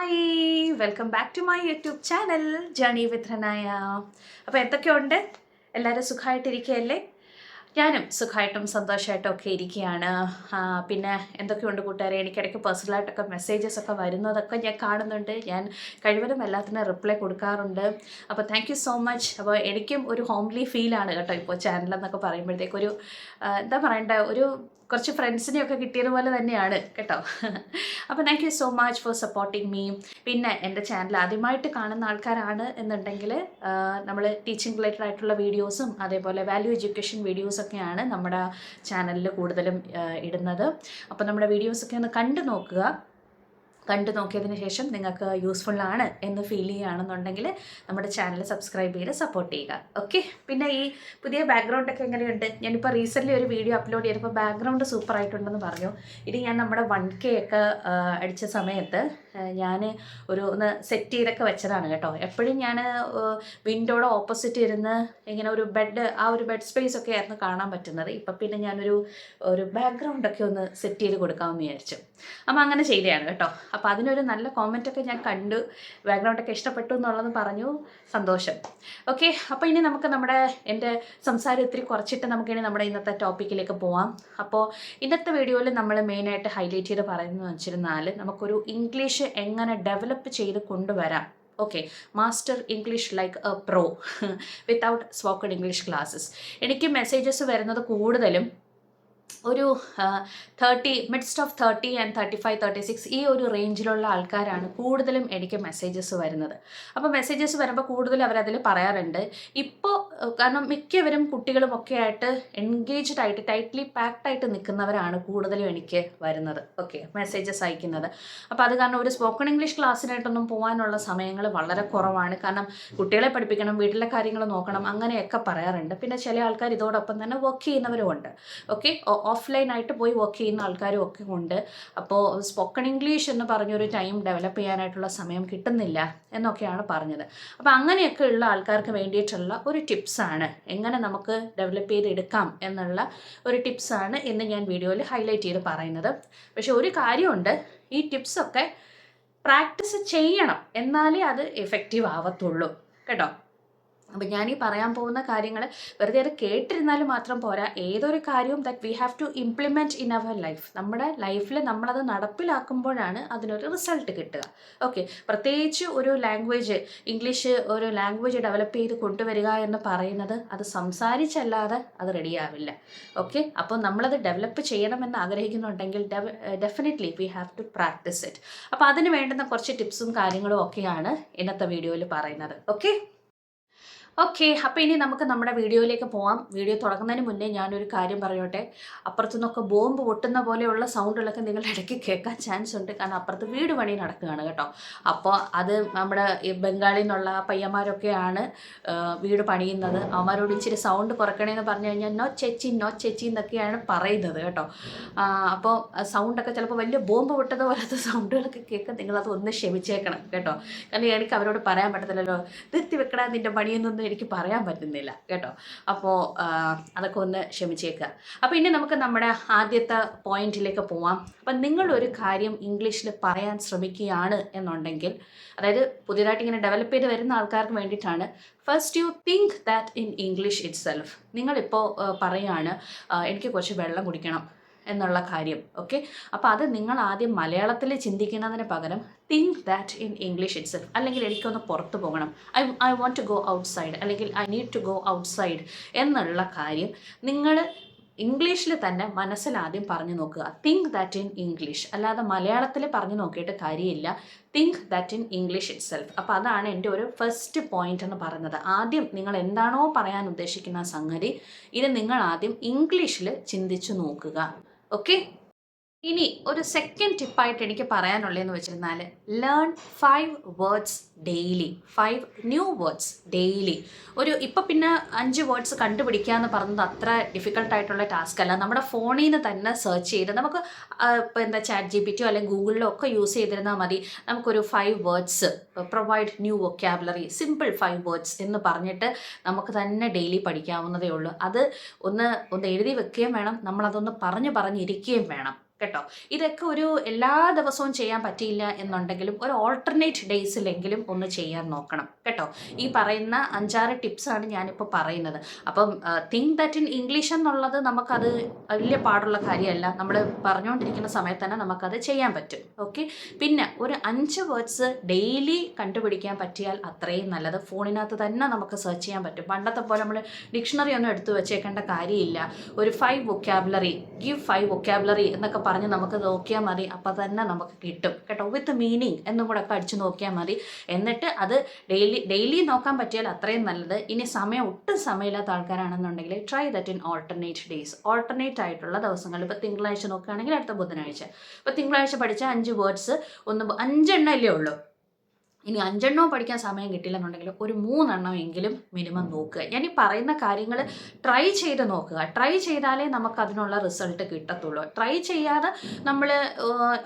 Hi welcome back to my YouTube channel journey with Hanaya അപ്പോൾ എന്തൊക്കെയുണ്ട്? എല്ലാവരും സുഖമായിട്ടിരിക്കുകയല്ലേ ഞാനും സുഖമായിട്ടും സന്തോഷമായിട്ടും ഒക്കെ ഇരിക്കുകയാണ്. പിന്നെ എന്തൊക്കെയുണ്ട് കൂട്ടുകാരെ? എനിക്കിടയ്ക്ക് പേഴ്സണലായിട്ടൊക്കെ മെസ്സേജസ് ഒക്കെ വരുന്നതൊക്കെ ഞാൻ കാണുന്നുണ്ട്. ഞാൻ കഴിവതും എല്ലാത്തിനും റിപ്ലൈ കൊടുക്കാറുണ്ട്. അപ്പോൾ താങ്ക് യു സോ മച്ച് അപ്പോൾ എനിക്കും ഒരു ഹോംലി ഫീലാണ് കേട്ടോ ഇപ്പോൾ ചാനൽ എന്നൊക്കെ പറയുമ്പോഴത്തേക്കൊരു എന്താ പറയണ്ടേ? ഒരു കുറച്ച് ഫ്രണ്ട്സിനെയൊക്കെ കിട്ടിയതുപോലെ തന്നെയാണ് കേട്ടോ. അപ്പോൾ thank you so much for supporting me പിന്നെ എന്റെ ചാനൽ ആദ്യമായിട്ട് കാണുന്ന ആൾക്കാരാണ് എന്നുണ്ടെങ്കിൽ നമ്മൾ ടീച്ചിങ് റിലേറ്റഡ് ആയിട്ടുള്ള വീഡിയോസും അതേപോലെ വാല്യൂ എഡ്യൂക്കേഷൻ വീഡിയോസൊക്കെയാണ് നമ്മുടെ ചാനലിൽ കൂടുതലും ഇടുന്നത്. അപ്പോൾ നമ്മുടെ വീഡിയോസൊക്കെ ഒന്ന് കണ്ടു നോക്കുക. കണ്ടു നോക്കിയതിന് ശേഷം നിങ്ങൾക്ക് യൂസ്ഫുൾ ആണ് എന്ന് ഫീൽ ചെയ്യുകയാണെന്നുണ്ടെങ്കിൽ നമ്മുടെ ചാനൽ സബ്സ്ക്രൈബ് ചെയ്ത് സപ്പോർട്ട് ചെയ്യുക. ഓക്കെ പിന്നെ ഈ പുതിയ ബാക്ക്ഗ്രൗണ്ട് ഒക്കെ എങ്ങനെയുണ്ട്? ഞാനിപ്പോൾ റീസെന്റ്ലി ഒരു വീഡിയോ അപ്ലോഡ് ചെയ്തപ്പോൾ ബാക്ക്ഗ്രൗണ്ട് സൂപ്പർ ആയിട്ടുണ്ടെന്ന് പറഞ്ഞു. ഇത് ഞാൻ നമ്മുടെ വൺ കെ ഒക്കെ അടിച്ച സമയത്ത് ഞാൻ ഒരു ഒന്ന് സെറ്റ് ചെയ്തൊക്കെ വെച്ചതാണ് കേട്ടോ. എപ്പോഴും ഞാൻ വിൻഡോയുടെ ഓപ്പോസിറ്റ് ഇരുന്ന് ഇങ്ങനെ ഒരു ബെഡ് ആ ഒരു ബെഡ് സ്പേസ് ഒക്കെ ആയിരുന്നു കാണാൻ പറ്റുന്നത്. ഇപ്പം പിന്നെ ഞാനൊരു ഒരു ബാക്ക്ഗ്രൗണ്ട് ഒക്കെ ഒന്ന് സെറ്റ് ചെയ്ത് കൊടുക്കാമെന്ന് വിചാരിച്ചു. അപ്പം അങ്ങനെ ചെയ്തതാണ് കേട്ടോ. അപ്പോൾ അതിനൊരു നല്ല കോമന്റൊക്കെ ഞാൻ കണ്ടു ബാക്ക്ഗ്രൗണ്ട് ഒക്കെ ഇഷ്ടപ്പെട്ടു എന്നുള്ളത് പറഞ്ഞു. സന്തോഷം. ഓക്കെ അപ്പോൾ ഇനി നമുക്ക് നമ്മുടെ എന്റെ സംസാരം ഇത്തിരി കുറച്ചിട്ട് നമുക്കിനി നമ്മുടെ ഇന്നത്തെ ടോപ്പിക്കിലേക്ക് പോവാം. അപ്പോൾ ഇന്നത്തെ വീഡിയോയിൽ നമ്മൾ മെയിനായിട്ട് ഹൈലൈറ്റ് ചെയ്ത് പറയുന്നത് വെച്ചിരുന്നാൽ നമുക്കൊരു ഇംഗ്ലീഷ് എങ്ങനെ ഡെവലപ്പ് ചെയ്ത് കൊണ്ടുവരാം. Okay master English like a pro without spoken English classes എനിക്ക് മെസ്സേജസ് വരുന്നത് കൂടുതലും ഒരു thirty midst of thirty and thirty five thirty six ഈ ഒരു റേഞ്ചിലുള്ള ആൾക്കാരാണ് കൂടുതലും എനിക്ക് മെസ്സേജസ് വരുന്നത്. അപ്പോൾ മെസ്സേജസ് വരുമ്പോൾ കൂടുതൽ അവരതിൽ പറയാറുണ്ട് ഇപ്പോൾ കാരണം മിക്കവരും കുട്ടികളും ഒക്കെ ആയിട്ട് എൻഗേജ്ഡ് ആയിട്ട് ടൈറ്റ്ലി പാക്ഡ് ആയിട്ട് നിൽക്കുന്നവരാണ് കൂടുതലും എനിക്ക് വരുന്നത്. ഓക്കെ മെസ്സേജസ് അയക്കുന്നത്. അപ്പോൾ അത് കാരണം ഒരു സ്പോക്കൺ ഇംഗ്ലീഷ് ക്ലാസ്സിനായിട്ടൊന്നും പോകാനുള്ള സമയങ്ങൾ വളരെ കുറവാണ്. കാരണം കുട്ടികളെ പഠിപ്പിക്കണം വീട്ടിലെ കാര്യങ്ങൾ നോക്കണം അങ്ങനെയൊക്കെ പറയാറുണ്ട്. പിന്നെ ചില ആൾക്കാർ ഇതോടൊപ്പം തന്നെ വർക്ക് ചെയ്യുന്നവരും ഉണ്ട്. ഓക്കെ ഓഫ്ലൈൻ ആയിട്ട് പോയി വർക്ക് ചെയ്യുന്ന ആൾക്കാരും ഒക്കെ ഉണ്ട്. അപ്പോൾ സ്പോക്കൺ ഇംഗ്ലീഷ് എന്ന് പറഞ്ഞൊരു ടൈം ഡെവലപ്പ് ചെയ്യാനായിട്ടുള്ള സമയം കിട്ടുന്നില്ല എന്നൊക്കെയാണ് പറഞ്ഞത്. അപ്പോൾ അങ്ങനെയൊക്കെ ഉള്ള ആൾക്കാർക്ക് വേണ്ടിയിട്ടുള്ള ഒരു ടിപ്സാണ് എങ്ങനെ നമുക്ക് ഡെവലപ്പ് ചെയ്തെടുക്കാം എന്നുള്ള ഒരു ടിപ്സാണ് ഇന്ന് ഞാൻ വീഡിയോയിൽ ഹൈലൈറ്റ് ചെയ്ത് പറയുന്നത്. പക്ഷെ ഒരു കാര്യമുണ്ട് ഈ ടിപ്സൊക്കെ പ്രാക്ടീസ് ചെയ്യണം. എന്നാലേ അത് എഫക്റ്റീവ് ആവത്തുള്ളൂ. കേട്ടോ? അപ്പം ഞാൻ ഈ പറയാൻ പോകുന്ന കാര്യങ്ങൾ വെറുതെ അത് കേട്ടിരുന്നാൽ മാത്രം പോരാ. ഏതൊരു കാര്യവും that we have to implement in our life നമ്മുടെ ലൈഫിൽ നമ്മളത് നടപ്പിലാക്കുമ്പോഴാണ് അതിനൊരു റിസൾട്ട് കിട്ടുക. ഓക്കെ പ്രത്യേകിച്ച് ഒരു ലാംഗ്വേജ് ഇംഗ്ലീഷ് ഒരു ലാംഗ്വേജ് ഡെവലപ്പ് ചെയ്ത് കൊണ്ടുവരിക എന്ന് പറയുന്നത് അത് സംസാരിച്ചല്ലാതെ അത് റെഡിയാവില്ല ഓക്കെ അപ്പോൾ നമ്മളത് ഡെവലപ്പ് ചെയ്യണമെന്ന് ആഗ്രഹിക്കുന്നുണ്ടെങ്കിൽ definitely we have to practice it അപ്പോൾ അതിന് വേണ്ടുന്ന കുറച്ച് ടിപ്സും കാര്യങ്ങളും ഒക്കെയാണ് ഇന്നത്തെ വീഡിയോയിൽ പറയുന്നത്. ഓക്കെ ഓക്കെ അപ്പോൾ ഇനി നമുക്ക് നമ്മുടെ വീഡിയോയിലേക്ക് പോവാം. വീഡിയോ തുടങ്ങുന്നതിന് മുന്നേ ഞാനൊരു കാര്യം പറയോട്ടെ. അപ്പുറത്തു നിന്നൊക്കെ ബോംബ് പൊട്ടുന്ന പോലെയുള്ള സൗണ്ടുകളൊക്കെ നിങ്ങളുടെ ഇടയ്ക്ക് കേൾക്കാൻ ചാൻസ് ഉണ്ട്. കാരണം അപ്പുറത്ത് വീട് പണി നടക്കുകയാണ് കേട്ടോ. അപ്പോൾ അത് നമ്മുടെ ബംഗാളിൽ നിന്നുള്ള പയ്യന്മാരൊക്കെയാണ് വീട് പണിയുന്നത്. അവന്മാരോട് ഇച്ചിരി സൗണ്ട് കുറയ്ക്കണമെന്ന് പറഞ്ഞു കഴിഞ്ഞാൽ നോ ചെച്ചി നോ ചെച്ചി എന്നൊക്കെയാണ് പറയുന്നത് കേട്ടോ. അപ്പോൾ സൗണ്ടൊക്കെ ചിലപ്പോൾ വലിയ ബോംബ് പൊട്ടുന്ന പോലത്തെ സൗണ്ടുകളൊക്കെ കേൾക്കാൻ നിങ്ങളത് ഒന്ന് ക്ഷമിച്ചേക്കണം കേട്ടോ. കാരണം എനിക്ക് അവരോട് പറയാൻ പറ്റത്തില്ലല്ലോ. നിർത്തി വെക്കടാ നിന്റെ പണിയൊന്നും എനിക്ക് പറയാൻ പറ്റുന്നില്ല കേട്ടോ? അപ്പോൾ അതൊക്കെ ഒന്ന് ക്ഷമിച്ചേക്കുക അപ്പോൾ ഇനി നമുക്ക് നമ്മുടെ ആദ്യത്തെ പോയിന്റിലേക്ക് പോവാം. അപ്പം നിങ്ങളൊരു കാര്യം ഇംഗ്ലീഷിൽ പറയാൻ ശ്രമിക്കുകയാണ് എന്നുണ്ടെങ്കിൽ അതായത് പുതിയതായിട്ട് ഇങ്ങനെ ഡെവലപ്പ് ചെയ്ത് വരുന്ന ആൾക്കാർക്ക് വേണ്ടിയിട്ടാണ് first you think that in English itself നിങ്ങളിപ്പോൾ പറയുകയാണ് എനിക്ക് കുറച്ച് വെള്ളം കുടിക്കണം എന്നുള്ള കാര്യം ഓക്കെ അപ്പോൾ അത് നിങ്ങൾ ആദ്യം മലയാളത്തിൽ ചിന്തിക്കുന്നതിന് പകരം think that in English itself അല്ലെങ്കിൽ എനിക്കൊന്ന് പുറത്ത് പോകണം. I I want to go outside അല്ലെങ്കിൽ I need to go outside എന്നുള്ള കാര്യം നിങ്ങൾ ഇംഗ്ലീഷിൽ തന്നെ മനസ്സിൽ ആദ്യം പറഞ്ഞു നോക്കുക. തിങ്ക് ദാറ്റ് ഇൻ ഇംഗ്ലീഷ് അല്ലാതെ മലയാളത്തിൽ പറഞ്ഞു നോക്കിയിട്ട് കാര്യമില്ല. Think that in English itself അപ്പോൾ അതാണ് എന്റെ ഒരു ഫസ്റ്റ് പോയിന്റ് എന്ന് പറയുന്നത്. ആദ്യം നിങ്ങൾ എന്താണോ പറയാൻ ഉദ്ദേശിക്കുന്ന സംഗതി ഇത് നിങ്ങൾ ആദ്യം ഇംഗ്ലീഷിൽ ചിന്തിച്ചു നോക്കുക. ഓക്കെ ഇനി ഒരു സെക്കൻഡ് ടിപ്പായിട്ട് എനിക്ക് പറയാനുള്ളതെന്ന് വെച്ചിരുന്നാൽ learn five words daily five new words daily ഒരു ഇപ്പം പിന്നെ അഞ്ച് വേർഡ്സ് കണ്ടുപിടിക്കുക എന്ന് പറഞ്ഞത് അത്ര ഡിഫിക്കൽട്ടായിട്ടുള്ള ടാസ്ക് അല്ല. നമ്മുടെ ഫോണിൽ നിന്ന് തന്നെ സെർച്ച് ചെയ്ത് നമുക്ക് ഇപ്പോൾ എന്താ ചാറ്റ് ജി പി ടിയോ അല്ലെങ്കിൽ ഗൂഗിളിലോ ഒക്കെ യൂസ് ചെയ്തിരുന്നാൽ മതി. നമുക്കൊരു five words provide new vocabulary simple five words എന്ന് പറഞ്ഞിട്ട് നമുക്ക് തന്നെ ഡെയിലി പഠിക്കാവുന്നതേ ഉള്ളൂ. അത് ഒന്ന് ഒന്ന് എഴുതി വെക്കുകയും വേണം. നമ്മളതൊന്ന് പറഞ്ഞു പറഞ്ഞിരിക്കുകയും വേണം. കേട്ടോ. ഇതൊക്കെ ഒരു എല്ലാ ദിവസവും ചെയ്യാൻ പറ്റിയില്ല എന്നുണ്ടെങ്കിലും ഒരു ഓൾട്ടർനേറ്റ് ഡേയ്സിലെങ്കിലും ഒന്ന് ചെയ്യാൻ നോക്കണം. കേട്ടോ. ഈ പറയുന്ന അഞ്ചാറ് ടിപ്സാണ് ഞാനിപ്പോൾ പറയുന്നത്. അപ്പം തിങ്ക് ദാറ്റ് ഇൻ ഇംഗ്ലീഷ് എന്നുള്ളത് നമുക്കത് വലിയ പാടുള്ള കാര്യമല്ല. നമ്മൾ പറഞ്ഞുകൊണ്ടിരിക്കുന്ന സമയത്ത് തന്നെ നമുക്കത് ചെയ്യാൻ പറ്റും. ഓക്കെ പിന്നെ ഒരു അഞ്ച് വേർഡ്സ് ഡെയിലി കണ്ടുപിടിക്കാൻ പറ്റിയാൽ അത്രയും നല്ലത്. ഫോണിനകത്ത് തന്നെ നമുക്ക് സെർച്ച് ചെയ്യാൻ പറ്റും. പണ്ടത്തെ പോലെ നമ്മൾ ഡിക്ഷണറി ഒന്നും എടുത്തു വെച്ചേക്കേണ്ട കാര്യമില്ല. ഒരു five vocabulary give five vocabulary എന്നൊക്കെ പറഞ്ഞ് നമുക്ക് നോക്കിയാൽ മതി. അപ്പം തന്നെ നമുക്ക് കിട്ടും. കേട്ടോ? വിത്ത് മീനിങ് എന്നും കൂടെ ഒക്കെ അടിച്ച് നോക്കിയാൽ മതി. എന്നിട്ട് അത് ഡെയിലി ഡെയിലി നോക്കാൻ പറ്റിയാൽ അത്രയും നല്ലത്. ഇനി സമയം ഒട്ടും സമയമില്ലാത്ത ആൾക്കാരാണെന്നുണ്ടെങ്കിൽ try that in alternate days alternate ആയിട്ടുള്ള ദിവസങ്ങൾ. ഇപ്പോൾ തിങ്കളാഴ്ച നോക്കുകയാണെങ്കിൽ അടുത്ത ബുധനാഴ്ച. ഇപ്പോൾ തിങ്കളാഴ്ച പഠിച്ച അഞ്ച് വേർഡ്സ് ഒന്ന് അഞ്ചെണ്ണം അല്ലേ ഉള്ളൂ. ഇനി അഞ്ചെണ്ണോ പഠിക്കാൻ സമയം കിട്ടില്ലെന്നുണ്ടെങ്കിൽ ഒരു മൂന്നെണ്ണം എങ്കിലും മിനിമം നോക്കുക. ഞാൻ ഈ പറയുന്ന കാര്യങ്ങൾ ട്രൈ ചെയ്ത് നോക്കുക. ട്രൈ ചെയ്താലേ നമുക്ക് അതിനുള്ള റിസൾട്ട് കിട്ടത്തുള്ളൂ. ട്രൈ ചെയ്യാതെ നമ്മൾ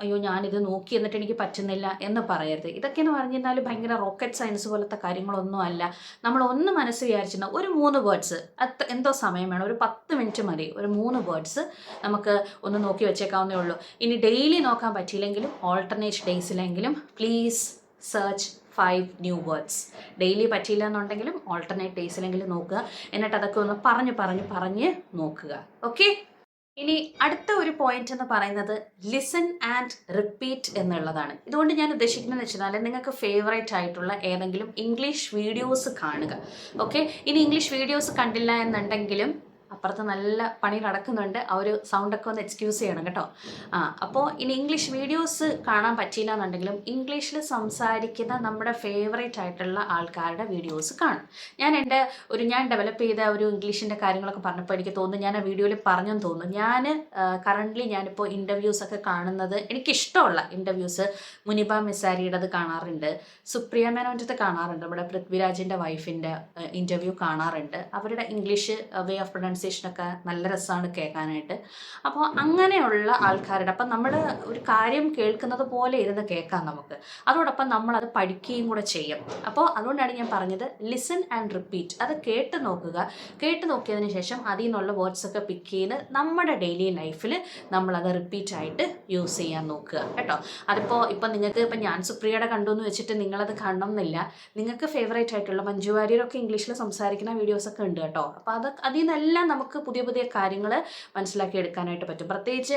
അയ്യോ ഞാനിത് നോക്കി എന്നിട്ട് എനിക്ക് പറ്റുന്നില്ല എന്ന് പറയരുത്. ഇതൊക്കെ എന്ന് പറഞ്ഞു കഴിഞ്ഞാൽ ഭയങ്കര റോക്കറ്റ് സയൻസ് പോലത്തെ കാര്യങ്ങളൊന്നും അല്ല. നമ്മൾ ഒന്ന് മനസ്സ് വിചാരിച്ചിരുന്ന ഒരു മൂന്ന് വേർഡ്സ് അത്ര എന്തോ സമയം വേണം. ഒരു പത്ത് മിനിറ്റ് മതി. ഒരു മൂന്ന് വേർഡ്സ് നമുക്ക് ഒന്ന് നോക്കി വെച്ചേക്കാവുന്നേ ഉള്ളൂ. ഇനി ഡെയിലി നോക്കാൻ പറ്റിയില്ലെങ്കിലും alternate ഡേയ്സിലെങ്കിലും please search five new words daily പറ്റിയില്ല എന്നുണ്ടെങ്കിലും ഓൾട്ടർനേറ്റ് ഡേയ്സിലെങ്കിലും നോക്കുക. എന്നിട്ട് അതൊക്കെ ഒന്ന് പറഞ്ഞ് പറഞ്ഞ് പറഞ്ഞ് നോക്കുക. ഓക്കെ ഇനി അടുത്ത ഒരു പോയിന്റ് എന്ന് പറയുന്നത് ലിസൺ ആൻഡ് റിപ്പീറ്റ് എന്നുള്ളതാണ്. ഇതുകൊണ്ട് ഞാൻ ഉദ്ദേശിക്കുന്നത് വെച്ചാൽ നിങ്ങൾക്ക് ഫേവറേറ്റ് ആയിട്ടുള്ള ഏതെങ്കിലും ഇംഗ്ലീഷ് വീഡിയോസ് കാണുക. ഓക്കെ ഇനി ഇംഗ്ലീഷ് വീഡിയോസ് കണ്ടില്ല എന്നുണ്ടെങ്കിലും അപ്പുറത്ത് നല്ല പണി നടക്കുന്നുണ്ട്. ആ ഒരു സൗണ്ടൊക്കെ ഒന്ന് എക്സ്ക്യൂസ് ചെയ്യണം കേട്ടോ. ആ അപ്പോൾ ഇനി ഇംഗ്ലീഷ് വീഡിയോസ് കാണാൻ പറ്റിയില്ല എന്നുണ്ടെങ്കിലും ഇംഗ്ലീഷിൽ സംസാരിക്കുന്ന നമ്മുടെ ഫേവറേറ്റ് ആയിട്ടുള്ള ആൾക്കാരുടെ വീഡിയോസ് കാണും. ഞാൻ എന്റെ ഒരു ഞാൻ ഡെവലപ്പ് ചെയ്ത ഒരു ഇംഗ്ലീഷിന്റെ കാര്യങ്ങളൊക്കെ പറഞ്ഞപ്പോൾ എനിക്ക് തോന്നുന്നു ഞാൻ ആ വീഡിയോയിൽ പറഞ്ഞെന്ന് തോന്നുന്നു. ഞാൻ കറന്റ്ലി ഞാനിപ്പോൾ ഇന്റർവ്യൂസ് ഒക്കെ കാണുന്നത് എനിക്കിഷ്ടമുള്ള ഇന്റർവ്യൂസ് മുനിബ മിസാരിയുടേത് കാണാറുണ്ട്. സുപ്രിയ മേനോന്റെ കാണാറുണ്ട്. നമ്മുടെ പൃഥ്വിരാജിന്റെ വൈഫിന്റെ ഇന്റർവ്യൂ കാണാറുണ്ട്. അവരുടെ ഇംഗ്ലീഷ് വേ ഓഫ് പ്രൊനൗൺസിയേഷനൊക്കെ നല്ല രസമാണ് കേൾക്കാനായിട്ട്. അപ്പോൾ അങ്ങനെയുള്ള ആൾക്കാരുടെ അപ്പം നമ്മൾ ഒരു കാര്യം കേൾക്കുന്നത് പോലെ ഇരുന്ന് കേൾക്കാം നമുക്ക്. അതോടൊപ്പം നമ്മളത് പഠിക്കുകയും കൂടെ ചെയ്യും. അപ്പോൾ അതുകൊണ്ടാണ് ഞാൻ പറഞ്ഞത് ലിസൺ ആൻഡ് റിപ്പീറ്റ് അത് കേട്ട് നോക്കുക. കേട്ട് നോക്കിയതിന് ശേഷം അതിൽ നിന്നുള്ള വേർഡ്സ് ഒക്കെ പിക്ക് ചെയ്ത് നമ്മുടെ ഡെയിലി ലൈഫിൽ നമ്മളത് റിപ്പീറ്റ് ആയിട്ട് യൂസ് ചെയ്യാൻ നോക്കുക. കേട്ടോ? അതിപ്പോൾ ഇപ്പം നിങ്ങൾക്ക് ഇപ്പം ഞാൻ സുപ്രിയയുടെ കണ്ടു എന്ന് വെച്ചിട്ട് നിങ്ങളത് കാണണം എന്നില്ല. നിങ്ങൾക്ക് ഫേവറേറ്റ് ആയിട്ടുള്ള മഞ്ജു വാര്യരൊക്കെ ഇംഗ്ലീഷിൽ സംസാരിക്കുന്ന വീഡിയോസൊക്കെ ഉണ്ട് കേട്ടോ. അപ്പോൾ അത് അതിൽ നിന്നെല്ലാം നമുക്ക് പുതിയ പുതിയ കാര്യങ്ങൾ മനസ്സിലാക്കി എടുക്കാനായിട്ട് പറ്റും? പ്രത്യേകിച്ച്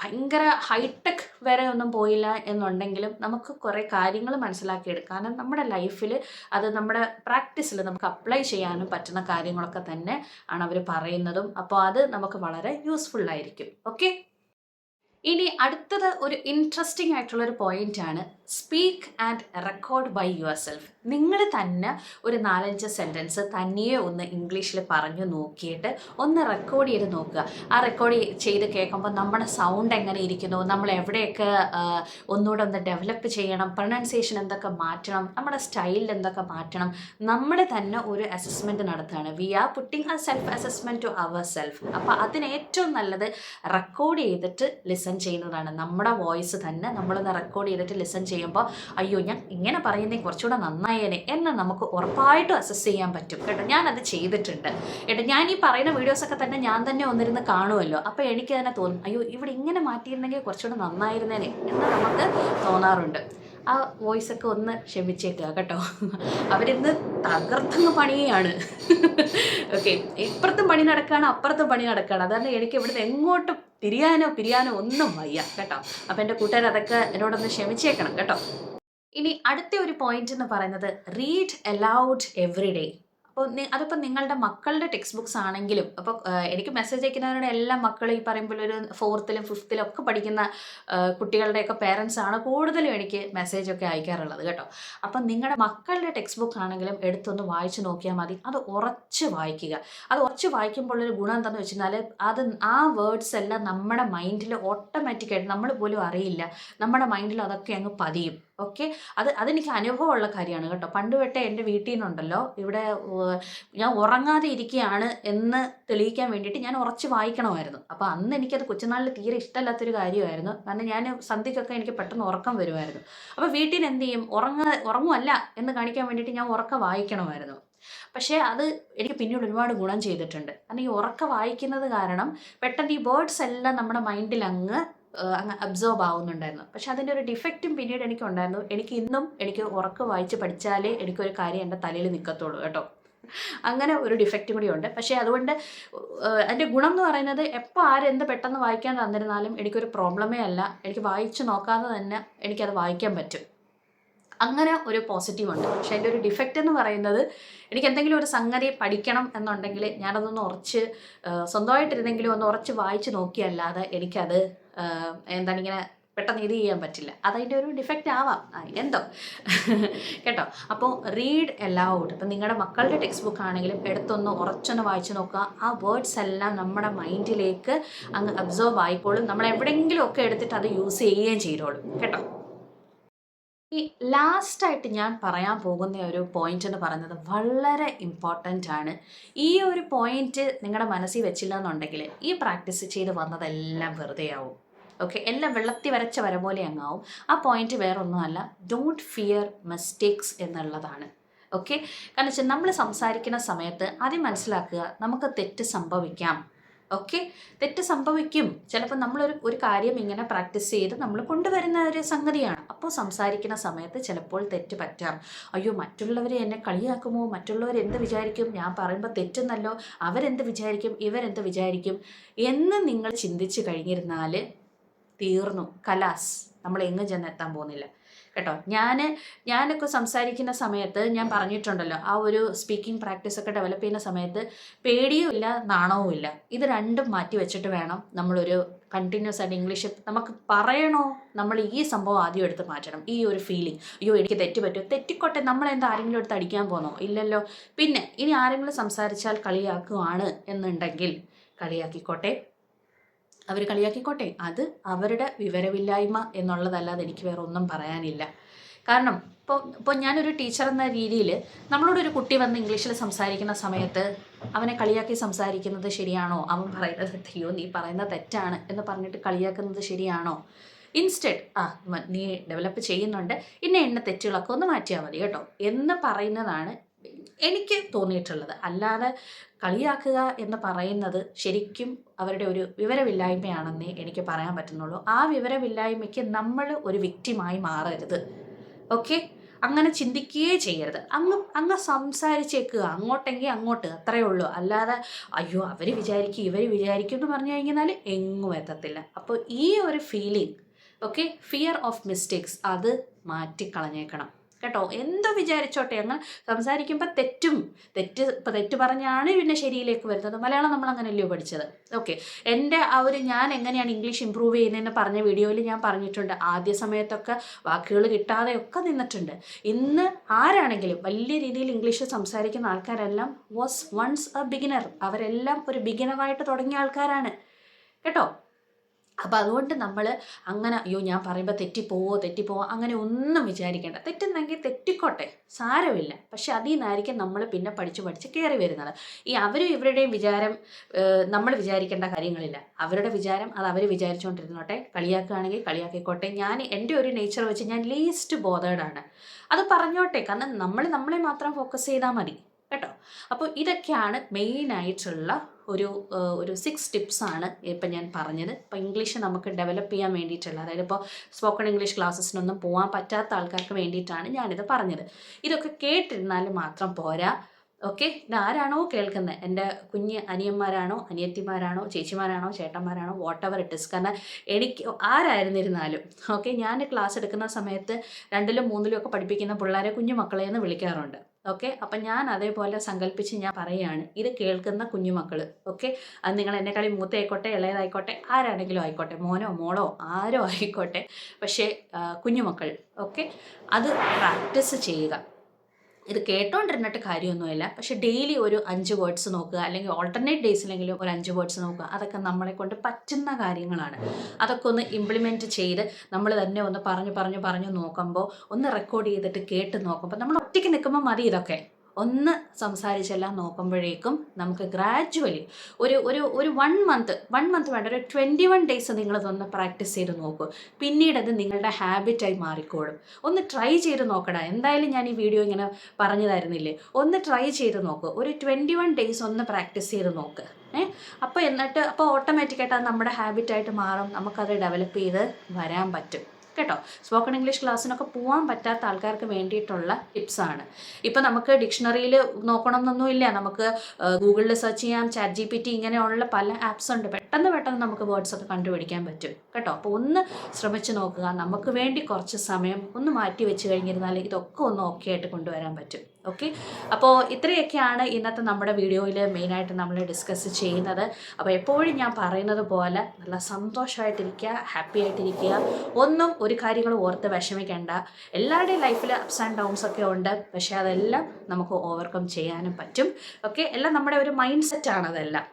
ഭയങ്കര ഹൈടെക് വരെ ഒന്നും പോയില്ല എന്നുണ്ടെങ്കിലും നമുക്ക് കുറേ കാര്യങ്ങൾ മനസ്സിലാക്കി എടുക്കാനും നമ്മുടെ ലൈഫിൽ അത് നമ്മുടെ പ്രാക്ടീസിൽ നമുക്ക് അപ്ലൈ ചെയ്യാനും പറ്റുന്ന കാര്യങ്ങളൊക്കെ തന്നെ ആണ് അവർ പറയുന്നതും. അപ്പോൾ അത് നമുക്ക് വളരെ യൂസ്ഫുൾ ആയിരിക്കും. ഓക്കെ ഇനി അടുത്തത് ഒരു ഇൻട്രസ്റ്റിംഗ് ആയിട്ടുള്ള ഒരു പോയിന്റ് ആണ്. Speak and record by yourself നിങ്ങൾ തന്നെ ഒരു നാലഞ്ച് സെന്റൻസ് തന്നെയേ ഒന്ന് ഇംഗ്ലീഷിൽ പറഞ്ഞു നോക്കിയിട്ട് ഒന്ന് റെക്കോർഡ് ചെയ്ത് നോക്കുക. ആ റെക്കോർഡ് ചെയ്ത് കേൾക്കുമ്പോൾ നമ്മുടെ സൗണ്ട് എങ്ങനെ ഇരിക്കുന്നു? നമ്മൾ എവിടെയൊക്കെ ഒന്നുകൂടെ ഒന്ന് ഡെവലപ്പ് ചെയ്യണം. പ്രൊണൗൺസിയേഷൻ എന്തൊക്കെ മാറ്റണം? നമ്മുടെ സ്റ്റൈൽ എന്തൊക്കെ മാറ്റണം? നമ്മൾ തന്നെ ഒരു അസസ്മെന്റ് നടത്തുകയാണ്. We are putting a self assessment to ourself അപ്പോൾ അതിന് ഏറ്റവും നല്ലത് റെക്കോർഡ് ചെയ്തിട്ട് ലിസൺ ചെയ്യുന്നതാണ്. നമ്മുടെ വോയിസ് തന്നെ നമ്മളൊന്ന് റെക്കോർഡ് ചെയ്തിട്ട് ലിസൺ ചെയ്യുമ്പോൾ അയ്യോ ഞാൻ ഇങ്ങനെ പറയുന്നേ കുറച്ചുകൂടെ നന്നായേനെ എന്ന് നമുക്ക് ഉറപ്പായിട്ടും അസസ് ചെയ്യാൻ പറ്റും. കേട്ടോ ഞാനത് ചെയ്തിട്ടുണ്ട്. കേട്ടോ ഞാൻ ഈ പറയുന്ന വീഡിയോസൊക്കെ തന്നെ ഞാൻ തന്നെ ഒന്നിരുന്ന് കാണുമല്ലോ അപ്പോൾ എനിക്ക് തന്നെ തോന്നും അയ്യോ ഇവിടെ ഇങ്ങനെ മാറ്റിയിരുന്നെങ്കിൽ കുറച്ചുകൂടെ നന്നായിരുന്നേനെ എന്ന് നമുക്ക് തോന്നാറുണ്ട്. ആ വോയിസ് ഒക്കെ ഒന്ന് ക്ഷമിച്ചേക്കുക കേട്ടോ. അവരിന്ന് തകർത്തങ്ങ് പണിയാണ്. ഓക്കെ ഇപ്പുറത്തും പണി നടക്കുകയാണ് അപ്പുറത്തും പണി നടക്കുകയാണ് അതാണ് എനിക്ക് ഇവിടുന്ന് എങ്ങോട്ടും തിരിയാനോ പിരിയാനോ ഒന്നും വയ്യ കേട്ടോ. അപ്പം എന്റെ കൂട്ടുകാർ അതൊക്കെ എന്നോടൊന്ന് ക്ഷമിച്ചേക്കണം കേട്ടോ. ഇനി അടുത്ത ഒരു പോയിന്റ് എന്ന് പറയുന്നത് റീഡ് അലൗഡ് എവറി ഡേ അപ്പോൾ അതിപ്പോൾ നിങ്ങളുടെ മക്കളുടെ ടെക്സ്റ്റ് ബുക്സ് ആണെങ്കിലും അപ്പോൾ എനിക്ക് മെസ്സേജ് അയക്കുന്നവരുടെ എല്ലാ മക്കളും ഈ പറയുമ്പോൾ ഒരു ഫോർത്തിലും ഫിഫ്ത്തിലും ഒക്കെ പഠിക്കുന്ന കുട്ടികളുടെയൊക്കെ പേരൻസ് ആണ് കൂടുതലും എനിക്ക് മെസ്സേജ് ഒക്കെ അയക്കാറുള്ളത് കേട്ടോ. അപ്പം നിങ്ങളുടെ മക്കളുടെ ടെക്സ്റ്റ് ബുക്ക് ആണെങ്കിലും എടുത്തൊന്ന് വായിച്ചു നോക്കിയാൽ മതി. അത് ഉറച്ച് വായിക്കുക. അത് ഉറച്ച് വായിക്കുമ്പോൾ ഒരു ഗുണം എന്താണെന്ന് വെച്ചാൽ അത് ആ വേർഡ്സ് എല്ലാം നമ്മുടെ മൈൻഡിൽ ഓട്ടോമാറ്റിക്കായിട്ട് നമ്മൾ പോലും അറിയില്ല. നമ്മുടെ മൈൻഡിൽ അതൊക്കെ അങ്ങ് പതിയും. ഓക്കെ? അത് അതെനിക്ക് അനുഭവമുള്ള കാര്യമാണ് കേട്ടോ. പണ്ട് തൊട്ടേ എന്റെ വീട്ടിൽ നിന്നുണ്ടല്ലോ ഇവിടെ ഞാൻ ഉറങ്ങാതെ ഇരിക്കുകയാണ് എന്ന് തെളിയിക്കാൻ വേണ്ടിയിട്ട് ഞാൻ ഉറച്ച് വായിക്കണമായിരുന്നു. അപ്പോൾ അന്ന് എനിക്കത് കൊച്ചുനാളിൽ തീരെ ഇഷ്ടമല്ലാത്തൊരു കാര്യമായിരുന്നു. കാരണം ഞാൻ സന്ധ്യക്കൊക്കെ എനിക്ക് പെട്ടെന്ന് ഉറക്കം വരുമായിരുന്നു. അപ്പോൾ വീട്ടിൽ നിന്ന് എന്ത് ചെയ്യും ഉറങ്ങ ഉറങ്ങുമല്ല എന്ന് കാണിക്കാൻ വേണ്ടിയിട്ട് ഞാൻ ഉറക്കം വായിക്കണമായിരുന്നു. പക്ഷേ അത് എനിക്ക് പിന്നീട് ഒരുപാട് ഗുണം ചെയ്തിട്ടുണ്ട്. കാരണം ഈ ഉറക്ക വായിക്കുന്നത് കാരണം പെട്ടെന്ന് ഈ വേർഡ്സ് എല്ലാം നമ്മുടെ മൈൻഡിൽ അങ്ങ് അങ്ങ് അബ്സോർബ് ആവുന്നുണ്ടായിരുന്നു. പക്ഷെ അതിന്റെ ഒരു ഡിഫക്റ്റും പിന്നീട് എനിക്ക് ഉണ്ടായിരുന്നു എനിക്ക് ഇന്നും എനിക്ക് ഉറക്കം വായിച്ച് പഠിച്ചാലേ എനിക്കൊരു കാര്യം എന്റെ തലയിൽ നിൽക്കത്തുള്ളൂ കേട്ടോ. അങ്ങനെ ഒരു ഡിഫക്റ്റും കൂടി ഉണ്ട്. പക്ഷേ അതുകൊണ്ട് അതിന്റെ ഗുണം എന്ന് പറയുന്നത് എപ്പോൾ ആരെന്ത് പെട്ടെന്ന് വായിക്കാൻ തന്നിരുന്നാലും എനിക്കൊരു പ്രോബ്ലമേ അല്ല. എനിക്ക് വായിച്ചു നോക്കാതെ തന്നെ എനിക്കത് വായിക്കാൻ പറ്റും. അങ്ങനെ ഒരു പോസിറ്റീവ് ഉണ്ട്. പക്ഷേ അതിന്റെ ഒരു ഡിഫക്റ്റ് എന്ന് പറയുന്നത് എനിക്ക് എന്തെങ്കിലും ഒരു സംഗതി പഠിക്കണം എന്നുണ്ടെങ്കിൽ ഞാനതൊന്ന് ഉറച്ച് സ്വന്തമായിട്ടിരുന്നെങ്കിലും ഒന്ന് ഉറച്ച് വായിച്ച് നോക്കിയല്ലാതെ എനിക്കത് എന്താണ് ഇങ്ങനെ പെട്ടെന്ന് ഇത് ചെയ്യാൻ പറ്റില്ല. അതതിന്റെ ഒരു ഡിഫക്റ്റ് ആവാം. എന്തോ കേട്ടോ? അപ്പോൾ റീഡ് എലൗഡ് ഇപ്പം നിങ്ങളുടെ മക്കളുടെ ടെക്സ്റ്റ് ബുക്ക് ആണെങ്കിലും എടുത്തൊന്ന് ഉറച്ചൊന്ന് വായിച്ചു നോക്കുക. ആ വേർഡ്സ് എല്ലാം നമ്മുടെ മൈൻഡിലേക്ക് അങ്ങ് അബ്സോർവ് ആയിക്കോളും. നമ്മൾ എവിടെയെങ്കിലും ഒക്കെ എടുത്തിട്ട് അത് യൂസ് ചെയ്യുകയും ചെയ്തോളും. കേട്ടോ? ഈ ലാസ്റ്റായിട്ട് ഞാൻ പറയാൻ പോകുന്ന ഒരു പോയിന്റ് എന്ന് പറയുന്നത് വളരെ ഇമ്പോർട്ടന്റ് ആണ്. ഈ ഒരു പോയിന്റ് നിങ്ങളുടെ മനസ്സിൽ വെച്ചില്ല എന്നുണ്ടെങ്കിൽ ഈ പ്രാക്ടീസ് ചെയ്ത് വന്നതെല്ലാം വെറുതെ ആവും ഓക്കെ എല്ലാം വെള്ളത്തി വരച്ച വര പോലെ അങ്ങാവും. ആ പോയിന്റ് വേറെ ഒന്നുമല്ല ഡോണ്ട് ഫിയർ മിസ്റ്റേക്സ് എന്നുള്ളതാണ്. ഓക്കെ കാരണം വെച്ചാൽ നമ്മൾ സംസാരിക്കുന്ന സമയത്ത് ആദ്യം മനസ്സിലാക്കുക നമുക്ക് തെറ്റ് സംഭവിക്കാം. ഓക്കെ തെറ്റ് സംഭവിക്കും. ചിലപ്പോൾ നമ്മളൊരു ഒരു കാര്യം ഇങ്ങനെ പ്രാക്ടീസ് ചെയ്ത് നമ്മൾ കൊണ്ടുവരുന്ന ഒരു സംഗതിയാണ്. അപ്പോൾ സംസാരിക്കുന്ന സമയത്ത് ചിലപ്പോൾ തെറ്റ് പറ്റാം. അയ്യോ മറ്റുള്ളവർ എന്നെ കളിയാക്കുമോ? മറ്റുള്ളവർ എന്ത് വിചാരിക്കും? ഞാൻ പറയുമ്പോൾ തെറ്റെന്നല്ലോ. അവരെന്ത് വിചാരിക്കും? ഇവരെന്ത് വിചാരിക്കും? എന്ന് നിങ്ങൾ ചിന്തിച്ചു കഴിഞ്ഞിരുന്നാൽ തീർന്നു. കലാസ്. നമ്മൾ എങ്ങും ചെന്നെത്താൻ പോകുന്നില്ല. കേട്ടോ? ഞാൻ ഞാനൊക്കെ സംസാരിക്കുന്ന സമയത്ത് ഞാൻ പറഞ്ഞിട്ടുണ്ടല്ലോ ആ ഒരു സ്പീക്കിംഗ് പ്രാക്ടീസ് ഒക്കെ ഡെവലപ്പ് ചെയ്യുന്ന സമയത്ത് പേടിയും ഇല്ല നാണവും ഇല്ല ഇത് രണ്ടും മാറ്റി വെച്ചിട്ട് വേണം നമ്മളൊരു കണ്ടിന്യൂസ് ആയിട്ട് ഇംഗ്ലീഷ് നമുക്ക് പറയണോ? നമ്മൾ ഈ സംഭവം ആദ്യം എടുത്ത് മാറ്റണം. ഈ ഒരു ഫീലിംഗ് അയ്യോ എനിക്ക് തെറ്റ് പറ്റുമോ തെറ്റിക്കോട്ടെ നമ്മൾ എന്താ ആരെങ്കിലും എടുത്ത് അടിക്കാൻ പോന്നോ? ഇല്ലല്ലോ. പിന്നെ ഇനി ആരെങ്കിലും സംസാരിച്ചാൽ കളിയാക്കുവാണ് എന്നുണ്ടെങ്കിൽ കളിയാക്കിക്കോട്ടെ. അവർ കളിയാക്കിക്കോട്ടെ. അത് അവരുടെ വിവരമില്ലായ്മ എന്നുള്ളതല്ലാതെ എനിക്ക് വേറെ ഒന്നും പറയാനില്ല. കാരണം ഇപ്പോൾ ഇപ്പോൾ ഞാനൊരു ടീച്ചർ എന്ന രീതിയിൽ നമ്മളോടൊരു കുട്ടി വന്ന് ഇംഗ്ലീഷിൽ സംസാരിക്കുന്ന സമയത്ത് അവനെ കളിയാക്കി സംസാരിക്കുന്നത് ശരിയാണോ? അവൻ പറയുന്നത് അയ്യോ നീ പറയുന്നത് തെറ്റാണ് എന്ന് പറഞ്ഞിട്ട് കളിയാക്കുന്നത് ശരിയാണോ? ഇൻസ്റ്റഡ് ആ നീ ഡെവലപ്പ് ചെയ്യുന്നുണ്ട്. ഇന്ന എണ്ണ തെറ്റുകളൊക്കെ ഒന്ന് മാറ്റിയാൽ മതി കേട്ടോ. എന്ന് പറയുന്നതാണ് എനിക്ക് തോന്നിയിട്ടുള്ളത്. അല്ലാതെ കളിയാക്കുക എന്ന് പറയുന്നത് ശരിക്കും അവരുടെ ഒരു വിവരമില്ലായ്മയാണെന്നേ എനിക്ക് പറയാൻ പറ്റുന്നുള്ളൂ. ആ വിവരമില്ലായ്മയ്ക്ക് നമ്മൾ ഒരു വിക്റ്റിമായി മാറരുത്. ഓക്കെ അങ്ങനെ ചിന്തിക്കുകയേ ചെയ്യരുത്. അങ്ങ് അങ്ങ് സംസാരിച്ചേക്കുക അങ്ങോട്ടെങ്കിൽ അങ്ങോട്ട്. അത്രയേ ഉള്ളൂ. അല്ലാതെ അയ്യോ അവർ വിചാരിക്കും ഇവർ വിചാരിക്കും എന്ന് പറഞ്ഞു കഴിഞ്ഞാൽ എങ്ങും എത്തത്തില്ല. അപ്പോൾ ഈ ഒരു feeling okay fear of mistakes അത് മാറ്റിക്കളഞ്ഞേക്കണം. കേട്ടോ? എന്തോ വിചാരിച്ചോട്ടെ അങ്ങ് സംസാരിക്കുമ്പോൾ തെറ്റും. തെറ്റ് ഇപ്പം തെറ്റ് പറഞ്ഞാണ് പിന്നെ ശരിയിലേക്ക് വരുന്നത്. മലയാളം നമ്മൾ അങ്ങനെയല്ലയോ പഠിച്ചത്. ഓക്കെ എന്റെ ആ ഒരു ഞാൻ എങ്ങനെയാണ് ഇംഗ്ലീഷ് ഇമ്പ്രൂവ് ചെയ്യുന്നതെന്ന് പറഞ്ഞ വീഡിയോയിൽ ഞാൻ പറഞ്ഞിട്ടുണ്ട്. ആദ്യ സമയത്തൊക്കെ വാക്കുകൾ കിട്ടാതെയൊക്കെ നിന്നിട്ടുണ്ട്. ഇന്ന് ആരാണെങ്കിലും വലിയ രീതിയിൽ ഇംഗ്ലീഷ് സംസാരിക്കുന്ന ആൾക്കാരെല്ലാം വാസ് വൺസ് എ ബിഗിനർ അവരെല്ലാം ഒരു ബിഗിനറായിട്ട് തുടങ്ങിയ ആൾക്കാരാണ്. കേട്ടോ? അപ്പോൾ അതുകൊണ്ട് നമ്മൾ അങ്ങനെ അയ്യോ ഞാൻ പറയുമ്പോൾ തെറ്റിപ്പോവോ തെറ്റിപ്പോവോ അങ്ങനെ ഒന്നും വിചാരിക്കേണ്ട. തെറ്റുന്നെങ്കിൽ തെറ്റിക്കോട്ടെ സാരമില്ല. പക്ഷെ അതിൽ നിന്നായിരിക്കും നമ്മൾ പിന്നെ പഠിച്ച് പഠിച്ച് കയറി വരുന്നത്. ഈ അവരും ഇവരുടെയും വിചാരം നമ്മൾ വിചാരിക്കേണ്ട കാര്യങ്ങളില്ല. അവരുടെ വിചാരം അത് അവർ വിചാരിച്ചുകൊണ്ടിരുന്നോട്ടെ കളിയാക്കുകയാണെങ്കിൽ കളിയാക്കിക്കോട്ടെ. ഞാൻ എന്റെ ഒരു നേച്ചർ വെച്ച് ഞാൻ ലീസ്റ്റ് ബോധേഡാണ് അത് പറഞ്ഞോട്ടെ. കാരണം നമ്മൾ നമ്മളെ മാത്രം ഫോക്കസ് ചെയ്താൽ മതി. കേട്ടോ? അപ്പോൾ ഇതൊക്കെയാണ് മെയിനായിട്ടുള്ള ഒരു ഒരു സിക്സ് ടിപ്സാണ് ഇപ്പം ഞാൻ പറഞ്ഞത്. ഇപ്പോൾ ഇംഗ്ലീഷ് നമുക്ക് ഡെവലപ്പ് ചെയ്യാൻ വേണ്ടിയിട്ടുള്ള അതായത് ഇപ്പോൾ സ്പോക്കൺ ഇംഗ്ലീഷ് ക്ലാസ്സസിനൊന്നും പോകാൻ പറ്റാത്ത ആൾക്കാർക്ക് വേണ്ടിയിട്ടാണ് ഞാനിത് പറഞ്ഞത്. ഇതൊക്കെ കേട്ടിരുന്നാൽ മാത്രം പോരാ. ഓക്കെ? ഇതാരാണോ കേൾക്കുന്നത്? എന്റെ കുഞ്ഞ് അനിയന്മാരാണോ അനിയത്തിമാരാണോ ചേച്ചിമാരാണോ ചേട്ടന്മാരാണോ? വാട്ട് എവർ ഇറ്റ് ഇസ് കാരണം എനിക്ക് ആരായിരുന്നിരുന്നാലും ഓക്കെ? ഞാൻ ക്ലാസ് എടുക്കുന്ന സമയത്ത് രണ്ടിലും മൂന്നിലും ഒക്കെ പഠിപ്പിക്കുന്ന പിള്ളേരെ കുഞ്ഞു മക്കളെ എന്ന് വിളിക്കാറുണ്ട്. ഓക്കെ? അപ്പം ഞാൻ അതേപോലെ സങ്കല്പിച്ച് ഞാൻ പറയുകയാണ് ഇത് കേൾക്കുന്ന കുഞ്ഞുമക്കൾ ഓക്കെ? അത് നിങ്ങൾ എന്നെക്കാളി മൂത്തയായിക്കോട്ടെ ഇളയതായിക്കോട്ടെ ആരാണെങ്കിലും ആയിക്കോട്ടെ മോനോ മോളോ ആരോ ആയിക്കോട്ടെ. പക്ഷേ കുഞ്ഞുമക്കൾ ഓക്കെ? അത് പ്രാക്ടീസ് ചെയ്യുക. ഇത് കേട്ടോണ്ടിരുന്നിട്ട് കാര്യമൊന്നുമില്ല. പക്ഷെ ഡെയിലി ഒരു അഞ്ച് വേർഡ്സ് നോക്കുക അല്ലെങ്കിൽ ഓൾട്ടർനേറ്റ് ഡേയ്സിലെങ്കിലും ഒരു അഞ്ച് വേർഡ്സ് നോക്കുക അതൊക്കെ നമ്മളെ കൊണ്ട് പറ്റുന്ന കാര്യങ്ങളാണ്. അതൊക്കെ ഒന്ന് ഇംപ്ലിമെന്റ് ചെയ്ത് നമ്മൾ തന്നെ ഒന്ന് പറഞ്ഞു പറഞ്ഞു പറഞ്ഞു നോക്കുമ്പോൾ ഒന്ന് റെക്കോർഡ് ചെയ്തിട്ട് കേട്ട് നോക്കുമ്പോൾ നമ്മൾ ഒറ്റയ്ക്ക് നിൽക്കുമ്പോൾ മതി ഇതൊക്കെ. ഒന്ന് സംസാരിച്ചെല്ലാം നോക്കുമ്പോഴേക്കും നമുക്ക് ഗ്രാജുവലി ഒരു ഒരു ഒരു വൺ മന്ത് വൺ മന്ത് വേണ്ട ഒരു ട്വന്റി വൺ ഡേയ്സ് നിങ്ങളതൊന്ന് പ്രാക്ടീസ് ചെയ്ത് നോക്കൂ. പിന്നീട് അത് നിങ്ങളുടെ ഹാബിറ്റായി മാറിക്കോളും. ഒന്ന് ട്രൈ ചെയ്ത് നോക്കടാ. എന്തായാലും ഞാൻ ഈ വീഡിയോ ഇങ്ങനെ പറഞ്ഞു തരുന്നില്ലേ ഒന്ന് ട്രൈ ചെയ്ത് നോക്ക്. ഒരു ട്വന്റി വൺ ഡേയ്സ് ഒന്ന് പ്രാക്ടീസ് ചെയ്ത് നോക്ക്. ഏ? അപ്പോൾ എന്നിട്ട് അപ്പോൾ ഓട്ടോമാറ്റിക്കായിട്ട് അത് നമ്മുടെ ഹാബിറ്റായിട്ട് മാറും. നമുക്കത് ഡെവലപ്പ് ചെയ്ത് വരാൻ പറ്റും. കേട്ടോ? സ്പോക്കൺ ഇംഗ്ലീഷ് ക്ലാസ്സിനൊക്കെ പോകാൻ പറ്റാത്ത ആൾക്കാർക്ക് വേണ്ടിയിട്ടുള്ള ടിപ്സാണ് ഇപ്പം നമുക്ക് ഡിക്ഷണറിയിൽ നോക്കണം എന്നൊന്നുമില്ല നമുക്ക് ഗൂഗിളിൽ സെർച്ച് ചെയ്യാം ചാറ്റ് ജി പി ടി ഇങ്ങനെയുള്ള പല ആപ്സ് ഉണ്ട്. പെട്ടെന്ന് പെട്ടെന്ന് നമുക്ക് വേർഡ്സ് ഒക്കെ കണ്ടുപിടിക്കാൻ പറ്റും. കേട്ടോ? അപ്പോൾ ഒന്ന് ശ്രമിച്ചു നോക്കുക. നമുക്ക് വേണ്ടി കുറച്ച് സമയം ഒന്ന് മാറ്റി വെച്ച് കഴിഞ്ഞിരുന്നാൽ ഇതൊക്കെ ഒന്ന് ഓക്കെ ആയിട്ട് കൊണ്ടുവരാൻ പറ്റും. ഓക്കെ അപ്പോൾ ഇത്രയൊക്കെയാണ് ഇന്നത്തെ നമ്മുടെ വീഡിയോയിൽ മെയിനായിട്ട് നമ്മൾ ഡിസ്കസ് ചെയ്യുന്നത്. അപ്പോൾ എപ്പോഴും ഞാൻ പറയുന്നത് പോലെ നല്ല സന്തോഷമായിട്ടിരിക്കുക ഹാപ്പി ആയിട്ടിരിക്കുക. ഒന്നും ഒരു കാര്യങ്ങളും ഓർത്ത് വിഷമിക്കേണ്ട. എല്ലാവരുടെയും ലൈഫിൽ അപ്സ് ആൻഡ് ഡൗൺസ് ഒക്കെ ഉണ്ട്. പക്ഷേ അതെല്ലാം നമുക്ക് ഓവർകം ചെയ്യാനും പറ്റും. ഓക്കെ എല്ലാം നമ്മുടെ ഒരു മൈൻഡ് സെറ്റാണ് അതെല്ലാം.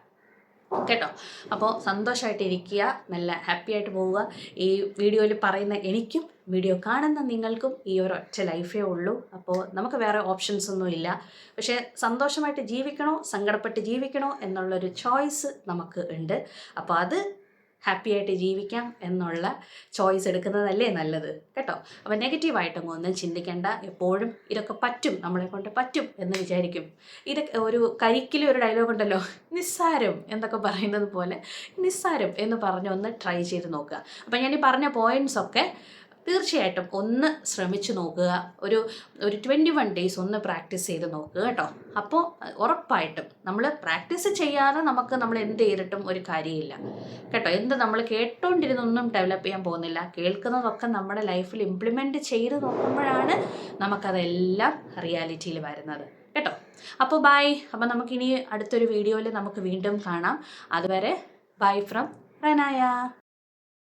കേട്ടോ? അപ്പോൾ സന്തോഷമായിട്ടിരിക്കുക നല്ല ഹാപ്പി ആയിട്ട് പോവുക. ഈ വീഡിയോയിൽ പറയുന്ന എനിക്കും വീഡിയോ കാണുന്ന നിങ്ങൾക്കും ഈ ഒരു ഒറ്റ ലൈഫേ ഉള്ളൂ. അപ്പോൾ നമുക്ക് വേറെ ഓപ്ഷൻസ് ഒന്നും ഇല്ല. പക്ഷേ സന്തോഷമായിട്ട് ജീവിക്കണോ സങ്കടപ്പെട്ട് ജീവിക്കണോ എന്നുള്ളൊരു ചോയ്സ് നമുക്ക് ഉണ്ട്. അപ്പോൾ അത് ഹാപ്പി ആയിട്ട് ജീവിക്കാം എന്നുള്ള ചോയ്സ് എടുക്കുന്നതല്ലേ നല്ലത് കേട്ടോ? അപ്പോൾ നെഗറ്റീവായിട്ടൊന്നും ഒന്നും ചിന്തിക്കേണ്ട. എപ്പോഴും ഇതൊക്കെ പറ്റും നമ്മളെ കൊണ്ട് പറ്റും എന്ന് വിചാരിക്കും. ഇതൊക്കെ ഒരു കരിക്കിലെ ഒരു ഡയലോഗ് ഉണ്ടല്ലോ നിസ്സാരം എന്നൊക്കെ പറയുന്നത് പോലെ നിസ്സാരം എന്ന് പറഞ്ഞൊന്ന് ട്രൈ ചെയ്ത് നോക്കുക. അപ്പോൾ ഞാൻ ഈ പറഞ്ഞ പോയിന്റ്സ് ഒക്കെ തീർച്ചയായിട്ടും ഒന്ന് ശ്രമിച്ചു നോക്കുക. ഒരു ഒരു ട്വന്റി വൺ ഡേയ്സ് ഒന്ന് പ്രാക്ടീസ് ചെയ്ത് നോക്കുക കേട്ടോ. അപ്പോൾ ഉറപ്പായിട്ടും നമ്മൾ പ്രാക്ടീസ് ചെയ്യാതെ നമുക്ക് നമ്മൾ എന്ത് ചെയ്തിട്ടും ഒരു കാര്യമില്ല. കേട്ടോ എന്ത് നമ്മൾ കേട്ടോണ്ടിരുന്നൊന്നും ഡെവലപ്പ് ചെയ്യാൻ പോകുന്നില്ല. കേൾക്കുന്നതൊക്കെ നമ്മുടെ ലൈഫിൽ ഇംപ്ലിമെന്റ് ചെയ്ത് നോക്കുമ്പോഴാണ് നമുക്കതെല്ലാം റിയാലിറ്റിയിൽ വരുന്നത്. കേട്ടോ? അപ്പോൾ ബൈ അപ്പോൾ നമുക്കിനി അടുത്തൊരു വീഡിയോയിൽ നമുക്ക് വീണ്ടും കാണാം. അതുവരെ ബൈ ഫ്രം റനായ.